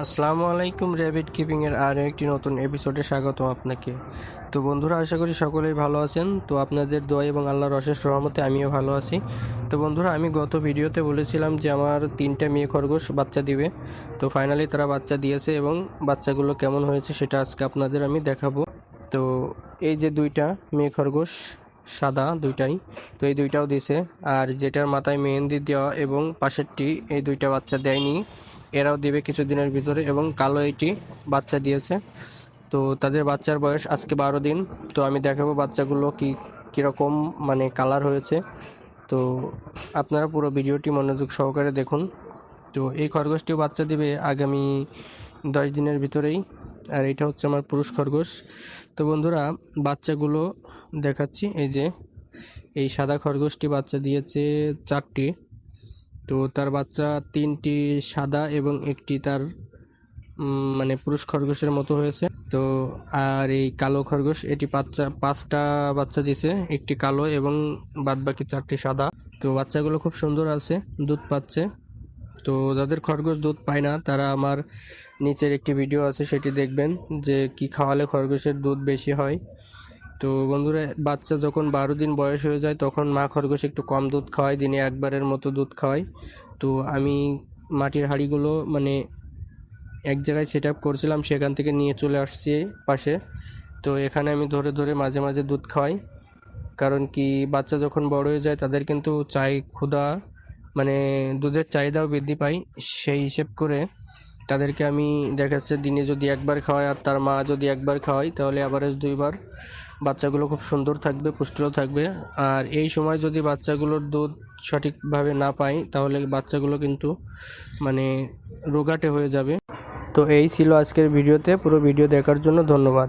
আসসালামু আলাইকুম র্যাবিট কিপিংয়ের আরও একটি নতুন এপিসোডে স্বাগত আপনাকে। তো বন্ধুরা, আশা করি সকলেই ভালো আছেন। তো আপনাদের দোয়া এবং আল্লাহর অশেষ রহমতে আমিও ভালো আছি। তো বন্ধুরা, আমি গত ভিডিওতে বলেছিলাম যে আমার তিনটা মেয়ে খরগোশ বাচ্চা দিবে। তো ফাইনালি তারা বাচ্চা দিয়েছে এবং বাচ্চাগুলো কেমন হয়েছে সেটা আজকে আপনাদের আমি দেখাবো। তো এই যে দুইটা মেয়ে খরগোশ, সাদা দুইটাই, তো এই দুইটাও দিছে। আর যেটার মাথায় মেহেন্দি দেওয়া এবং পাশেরটি এই দুইটা বাচ্চা দেয়নি এরাও দেবে কিছুদিনের ভিতরে এবং কালো এটি বাচ্চা দিয়েছে। তো তাদের বাচ্চার বয়স আজকে বারো দিন। তো আমি দেখাবো বাচ্চাগুলো কি, কীরকম মানে কালার হয়েছে। তো আপনারা পুরো ভিডিওটি মনোযোগ সহকারে দেখুন। তো এই খরগোশটিও বাচ্চা দিবে আগামী দশ দিনের ভিতরেই। আর এটা হচ্ছে আমার পুরুষ খরগোশ। তো বন্ধুরা, বাচ্চাগুলো দেখাচ্ছি। এই যে, এই সাদা খরগোশটি বাচ্চা দিয়েছে চারটি। তো তার বাচ্চা তিনটি সাদা এবং একটি তার মানে পুরুষ খরগোশের মতো হয়েছে। তো আর এই কালো খরগোশ, এটি বাচ্চা, পাঁচটা বাচ্চা দিছে, একটি কালো এবং বাদবাকি চারটি সাদা। তো বাচ্চাগুলো খুব সুন্দর আছে, দুধ পাচ্ছে। তো যাদের খরগোশ দুধ পায় না, তারা আমার নিচের একটি ভিডিও আছে, সেটি দেখবেন যে কি খাওয়ালে খরগোশের দুধ বেশি হয়। তো বন্ধুরা, বাচ্চা যখন বারো দিন বয়স হয়ে যায়, তখন মা খরগোশ একটু কম দুধ খাওয়ায়, দিনে একবারের মতো দুধ খাওয়াই তো আমি মাটির হাঁড়িগুলো মানে এক জায়গায় সেট আপ করছিলাম, সেখান থেকে নিয়ে চলে আসছি পাশে। তো এখানে আমি ধরে ধরে মাঝে মাঝে দুধ খাওয়াই। কারণ কি, বাচ্চা যখন বড় হয়ে যায়, তাদের কিন্তু চাই ক্ষুধা মানে দুধের চাহিদাও বৃদ্ধি পায়। সেই হিসেব করে তাদেরকে আমি দেখা যাচ্ছে দিনে যদি একবার খাওয়াই আর তার মা যদি একবার খাওয়াই তাহলে অ্যাভারেজ দুইবার। বাচ্চাগুলো খুব সুন্দর থাকবে, পুষ্টিও থাকবে। আর এই সময় যদি বাচ্চাগুলোর দুধ সঠিকভাবে না পাই, তাহলে বাচ্চাগুলো কিন্তু মানে রোগাটে হয়ে যাবে। তো এই ছিল আজকের ভিডিওতে। পুরো ভিডিও দেখার জন্য ধন্যবাদ।